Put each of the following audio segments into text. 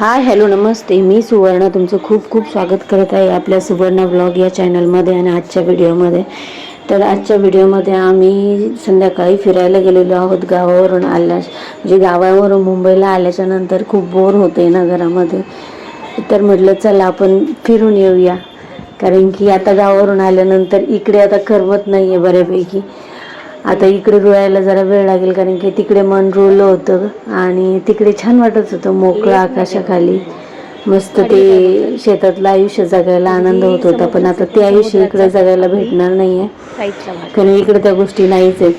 Hi hello नमस्ते. मी सुवर्ण. तुमचं खूप खूप स्वागत करत आहे आपल्या सुवर्ण ब्लॉग या चॅनलमध्ये आणि आजच्या व्हिडिओमध्ये. तर आजच्या व्हिडिओमध्ये आम्ही संध्याकाळी फिरायला गेलेलो आहोत गावावरून आल्या म्हणजे गावावरून मुंबईला आल्याच्यानंतर खूप बोर होते ना घरामध्ये. तर म्हटलं चला आपण फिरून येऊया. कारण की आता गावावरून आल्यानंतर इकडे आता करमत नाही आहे बऱ्यापैकी. आता इकडे रुळायला जरा वेळ लागेल कारण की तिकडे मन रुळलं होतं आणि तिकडे छान वाटत होतं मोकळं आकाशाखाली. मस्त ते शेतातलं आयुष्य जगायला आनंद होत होता पण आता ते आयुष्य इकडे जगायला भेटणार नाही आहे कारण इकडे त्या गोष्टी नाहीच आहेत.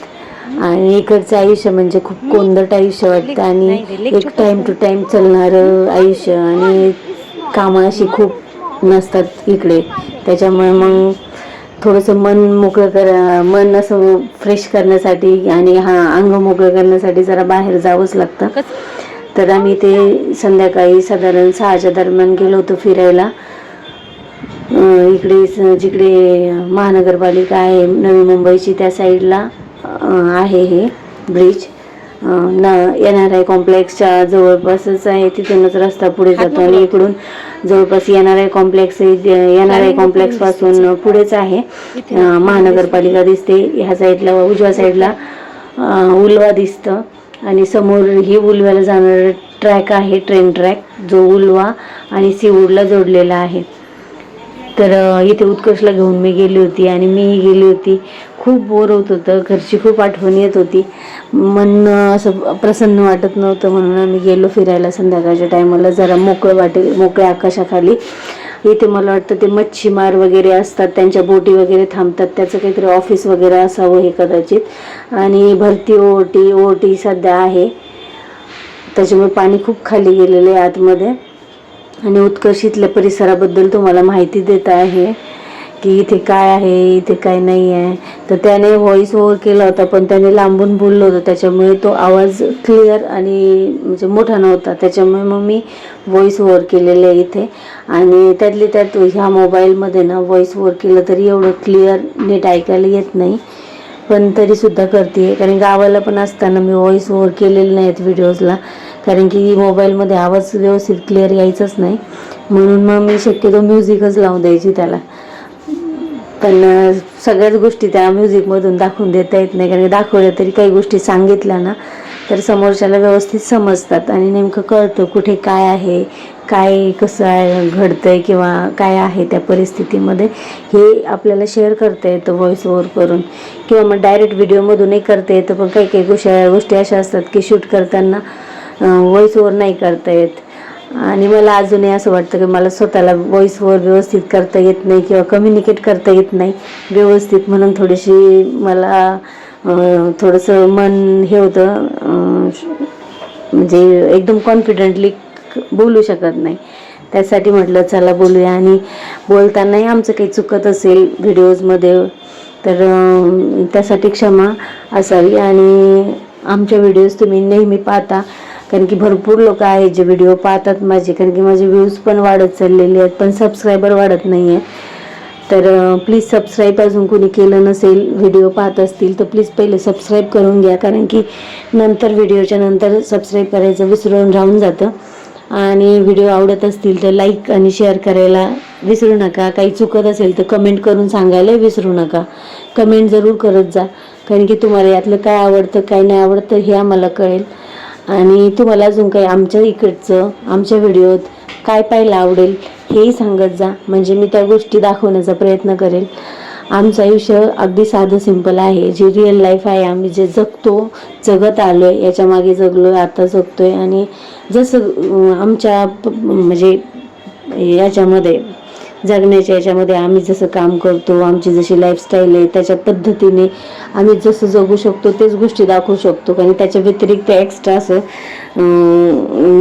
आणि इकडचं आयुष्य म्हणजे खूप कोंदट आयुष्य वाटतं आणि एक टाइम टू टाइम चालणारं आयुष्य आणि कामं अशी खूप नसतात इकडे. त्याच्यामुळे मग थोडंसं मन मोकळं कर मन असं फ्रेश करण्यासाठी आणि हा अंग मोकळं करण्यासाठी जरा बाहेर जावंच लागतं. तर आम्ही ते संध्याकाळी साधारण सहाच्या दरम्यान गेलो होतो फिरायला. इकडे स- जिकडे महानगरपालिका आहे नवी मुंबईची त्या साईडला आहे हे ब्रिज न एन आर आय कॉम्प्लेक्सच्या जवळपासच आहे. तिथूनच रस्ता पुढे जातो आणि इकडून जवळपास N R I complex N R I कॉम्प्लेक्सपासून पुढेच आहे. महानगरपालिका दिसते. ह्या साईडला उजव्या साईडला उल्वा दिसतं. आणि समोर ही उल्व्याला जाणारं ट्रॅक आहे ट्रेन ट्रॅक जो उल्वा आणि सिवूरला जोडलेला आहे. तर इथे उत्कर्षला घेऊन मी गेली होती आणि मीही गेली होती. खूप बोर होत होतं. घरची खूप आठवण येत होती. मन असं प्रसन्न वाटत नव्हतं म्हणून आम्ही गेलो फिरायला संध्याकाळच्या टायमाला जरा मोकळं वाटेल मोकळ्या आकाशाखाली. इथे मला वाटतं ते मच्छीमार वगैरे असतात त्यांच्या बोटी वगैरे थांबतात. त्याचं काहीतरी ऑफिस वगैरे असावं हे कदाचित. आणि भरती ओटी ओटी सध्या आहे. त्याच्यामुळे पाणी खूप खाली गेलेलं आहे आतमध्ये. आणि उत्कर्ष इथल्या परिसराबद्दल तुम्हाला माहिती देत आहे. की इथे काय आहे इथे काय नाही आहे. तर त्याने व्हॉइस ओव्हर केला होता पण त्याने लांबून बोललो होतं. त्याच्यामुळे तो आवाज क्लिअर आणि म्हणजे मोठा नव्हता. त्याच्यामुळे मग मी व्हॉइस ओव्हर केलेलं आहे इथे. आणि त्यातली त्यात ह्या मोबाईलमध्ये ना व्हॉइस ओव्हर केलं तरी एवढं क्लिअर नीट ऐकायला येत नाही. पण तरीसुद्धा करते. कारण गावाला पण असताना मी व्हॉइस ओव्हर केलेले नाहीत व्हिडिओजला कारण की मोबाईलमध्ये आवाज व्यवस्थित क्लिअर यायचाच नाही. म्हणून मग मी शक्यतो म्युझिकच लावून द्यायची त्याला. पण सगळ्याच गोष्टी त्या म्युझिकमधून दाखवून देता येत नाही. कारण की दाखवल्या तरी काही गोष्टी सांगितल्या ना तर समोरच्याला व्यवस्थित समजतात. आणि नेमकं कळतं कुठे काय आहे काय कसं आहे घडतंय किंवा काय आहे त्या परिस्थितीमध्ये. हे आपल्याला शेअर करता येतं व्हॉइस ओव्हर करून. किंवा मग डायरेक्ट व्हिडिओमधूनही करता येतं. पण काही काही गोष्टी गोष्टी अशा असतात की शूट करताना व्हॉइस ओव्हर नाही करता येत. आणि मला अजूनही असं वाटतं की मला स्वतःला वॉईसवर व्यवस्थित करता येत नाही किंवा कम्युनिकेट करता येत नाही. व्यवस्थित म्हणून थोडीशी मला थोडंसं मन हे होतं म्हणजे एकदम कॉन्फिडेंटली बोलू शकत नाही. त्यासाठी म्हटलं चला बोलूया. आणि बोलतानाही आमचं काही चुकत असेल व्हिडिओजमध्ये तर त्यासाठी क्षमा असावी. आणि आमच्या व्हिडिओज तुम्ही नेहमी पाहता. कारण की भरपूर लोक आहेत जे व्हिडिओ पाहतात माझे कारण की माझे व्ह्यूज पण वाढत चाललेले आहेत पण सबस्क्रायबर वाढत नाही आहे तर प्लीज सबस्क्राईब अजून कोणी केलं नसेल व्हिडिओ पाहत असतील तर प्लीज पहिले सबस्क्राईब करून घ्या कारण की नंतर व्हिडिओच्या नंतर सबस्क्राईब करायचं विसरून राहून जातं. आणि व्हिडिओ आवडत असतील तर लाईक आणि शेअर करायला विसरू नका. काही चुकत असेल तर कमेंट करून सांगायला विसरू नका. कमेंट जरूर करत जा कारण की तुम्हाला यातलं काय आवडतं काय नाही आवडतं हे आम्हाला कळेल. आणि तुम्हाला अजून काही आमच्या इकडचं आमच्या व्हिडिओत काय पाहायला आवडेल हेही सांगत जा. म्हणजे मी त्या गोष्टी दाखवण्याचा प्रयत्न करेल. आमचं आयुष्य अगदी साधं सिंपल आहे. जे रिअल लाईफ आहे आम्ही जे जगतो जगत आलो आहे याच्या मागे जगलो आहे आता जगतो आहे आणि जसं आमच्या प- म्हणजे याच्यामध्ये जगण्याच्या याच्यामध्ये आम्ही जसं काम करतो आमची जशी लाईफस्टाईल आहे त्याच्या पद्धतीने आम्ही जसं जगू शकतो तेच गोष्टी दाखवू शकतो. कारण त्याच्या व्यतिरिक्त एक्स्ट्रा असं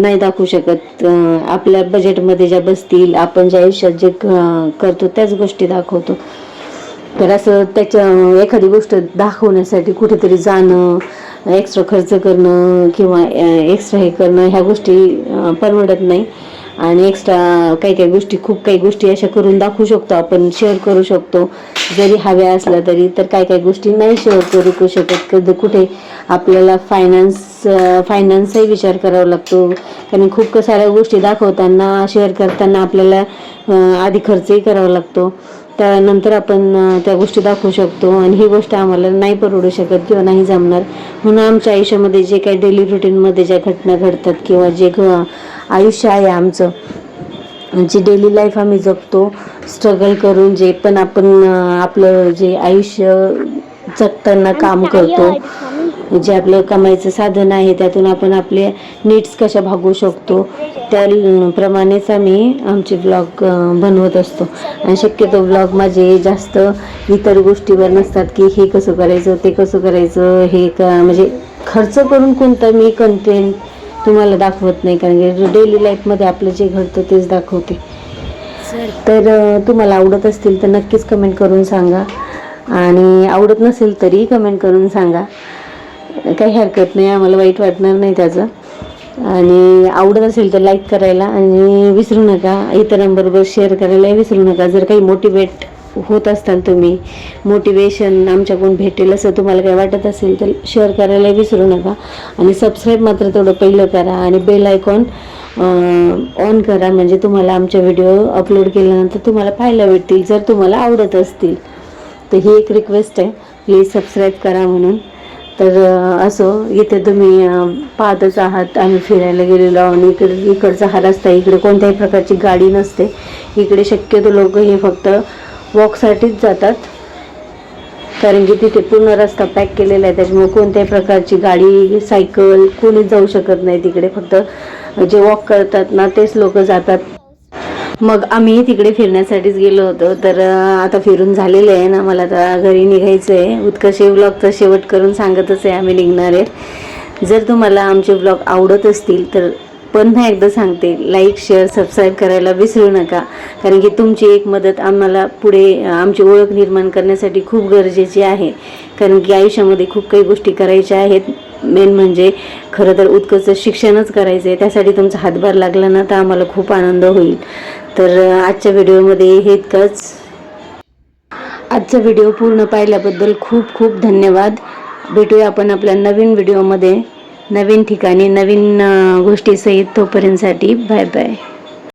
नाही दाखवू शकत. आपल्या बजेटमध्ये ज्या बसतील आपण ज्या आयुष्यात जे करतो त्याच गोष्टी दाखवतो. तर असं त्याच्या एखादी गोष्ट दाखवण्यासाठी कुठेतरी जाणं एक्स्ट्रा खर्च करणं किंवा एक्स्ट्रा हे करणं ह्या गोष्टी परवडत नाही. आणि एक्स्ट्रा काही काही गोष्टी खूप काही गोष्टी अशा करून दाखवू शकतो आपण शेअर करू शकतो. जरी हव्या असल्या तरी तर काही काही गोष्टी नाही शेअर करू शकत. कधी कुठे आपल्याला फायनान्स फायनान्सचाही विचार करावा लागतो. कारण खूप साऱ्या गोष्टी दाखवताना शेअर करताना आपल्याला आधी खर्चही करावा लागतो. त्यानंतर आपण त्या गोष्टी दाखवू शकतो आणि ही गोष्ट आम्हाला नाही परवडू शकत किंवा नाही जमणार. म्हणून आमच्या आयुष्यामध्ये जे काही डेली रुटीनमध्ये ज्या घटना घडतात किंवा जे आयुष्य आहे आमचं जी डेली लाईफ आम्ही जगतो स्ट्रगल करून जे पण आपण आपलं जे आयुष्य जगताना काम करतो जे आपलं कमाईचं साधन आहे त्यातून आपण आपले नीड्स कशा भागवू शकतो त्याप्रमाणेच आम्ही आमचे ब्लॉग बनवत असतो. आणि शक्यतो ब्लॉग माझे जास्त इतर गोष्टीवर नसतात की हे कसं करायचं ते कसं करायचं हे का म्हणजे खर्च करून कोणता मी कंटेंट तुम्हाला दाखवत नाही कारण की डेली लाईफमध्ये आपलं जे घडतं तेच दाखवते. तर तुम्हाला आवडत असतील तर नक्कीच कमेंट करून सांगा. आणि आवडत नसेल तरी कमेंट करून सांगा. काही हरकत नाही आम्हाला वाईट वाटणार नाही त्याचं. आणि आवडत असेल तर लाईक करायला आणि विसरू नका. इतरांबरोबर शेअर करायला विसरू नका. जर काही मोटिवेट होत असताल तुम्ही मोटिवेशन आमच्याकडून भेटेल असं तुम्हाला काही वाटत असेल तर शेअर करायला विसरू नका. आणि सबस्क्राईब मात्र तेवढं पहिलं करा आणि बेल आयकॉन ऑन करा. म्हणजे तुम्हाला आमच्या व्हिडिओ अपलोड केल्यानंतर तुम्हाला पाहायला भेटतील जर तुम्हाला आवडत असतील. तर ही एक रिक्वेस्ट आहे. प्लीज सबस्क्राईब करा म्हणून. तर असो इथे तुम्ही पाहतच आहात आम्ही फिरायला गेलेलो आहोत आणि इकडे इकडचा हा रस्ता इकडे कोणत्याही प्रकारची गाडी नसते. इकडे शक्यतो लोक हे फक्त वॉकसाठीच जातात. कारण की तिथे पूर्ण रस्ता पॅक केलेला आहे त्याच्यामुळे कोणत्याही प्रकारची गाडी सायकल कोणीच जाऊ शकत नाही तिकडे. फक्त जे वॉक करतात ना तेच लोक जातात. मग आम्ही तिकडे फिरण्यासाठीच गेलो होतो. तर आता फिरून झालेलं आहे ना मला आता घरी निघायचं आहे उत्कर्ष ब्लॉगचा शेवट करून सांगतच आहे आम्ही निघणार आहे जर तुम्हाला आमचे ब्लॉग आवडत असतील तर पुन्हा एकदा सांगते लाईक शेअर सबस्क्राईब करायला विसरू नका. कारण की तुमची एक मदत आम्हाला पुढे आमची ओळख निर्माण करण्यासाठी खूप गरजेची आहे. कारण की आयुष्यामध्ये खूप काही गोष्टी करायच्या आहेत. मेन म्हणजे खरं तर उत्कर्ष शिक्षणच करायचं आहे त्यासाठी तुमचा हातभार लागला ना तर आम्हाला खूप आनंद होईल. तर आजच्या व्हिडिओमध्ये हे इतकंच. आजचा व्हिडिओ पूर्ण पाहिल्याबद्दल खूप खूप धन्यवाद. भेटूया आपण आपल्या नवीन व्हिडिओमध्ये. नवीन ठिकाणी नवीन गोष्टीसहित तोपर्यंतसाठी बाय बाय.